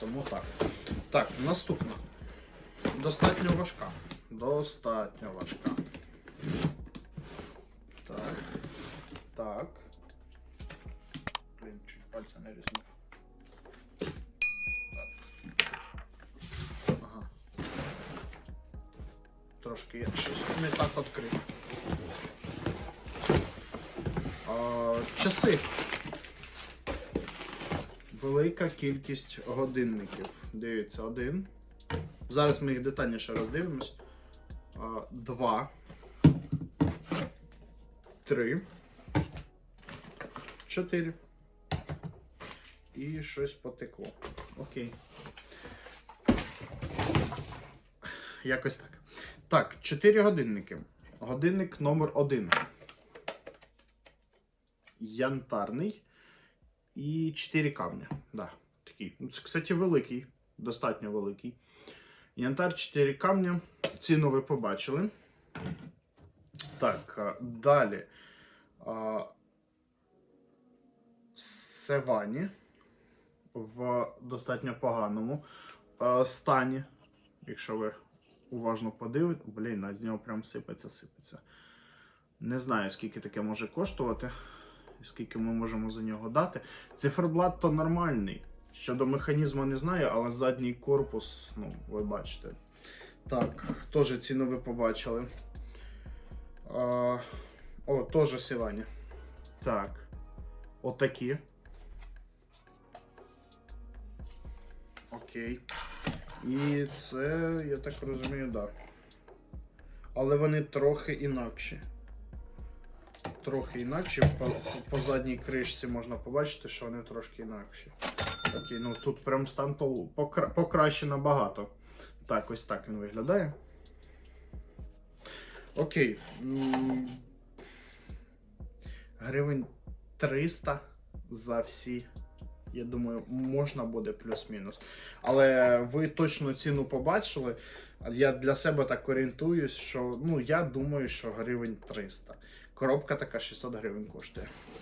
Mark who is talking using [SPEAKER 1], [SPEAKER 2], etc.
[SPEAKER 1] Тому так. Так, наступна. Достатньо важка. Достатньо важка. Так. Так. Блін, чуть пальця не різнув. Так. Ага. Трошки я щось не так відкрив. А, часи. Велика кількість годинників. Дивіться, один. Зараз ми їх детальніше роздивимось. Два. Три. Чотири. І щось потекло. Окей. Якось так. Так, чотири годинники. Годинник номер один. Янтарний. І 4 камня. Да, такий. Ну, Це, кстати, великий, достатньо великий. Янтар 4 камня. Ціну ви побачили. Так, далі. Севані в достатньо поганому стані. Якщо ви уважно подивитесь, блін, з нього прям сипеться, сипеться. Не знаю, скільки таке може коштувати скільки ми можемо за нього дати. Циферблат то нормальний. Щодо механізму не знаю, але задній корпус, ну, ви бачите. Так, теж ціну ви побачили. А, о, теж сівання. Так. Отакі. Окей. І це, я так розумію, так. Да. Але вони трохи інакші трохи інакші. По, по задній кришці можна побачити, що вони трошки інакші. Окей, ну тут прям стан по- покра- покраще набагато. Так, ось так він виглядає. Окей. Гривень 300 за всі. Я думаю, можна буде плюс-мінус. Але ви точно ціну побачили. Я для себе так орієнтуюсь, що ну я думаю, що гривень 300. Коробка така 600 гривень коштує.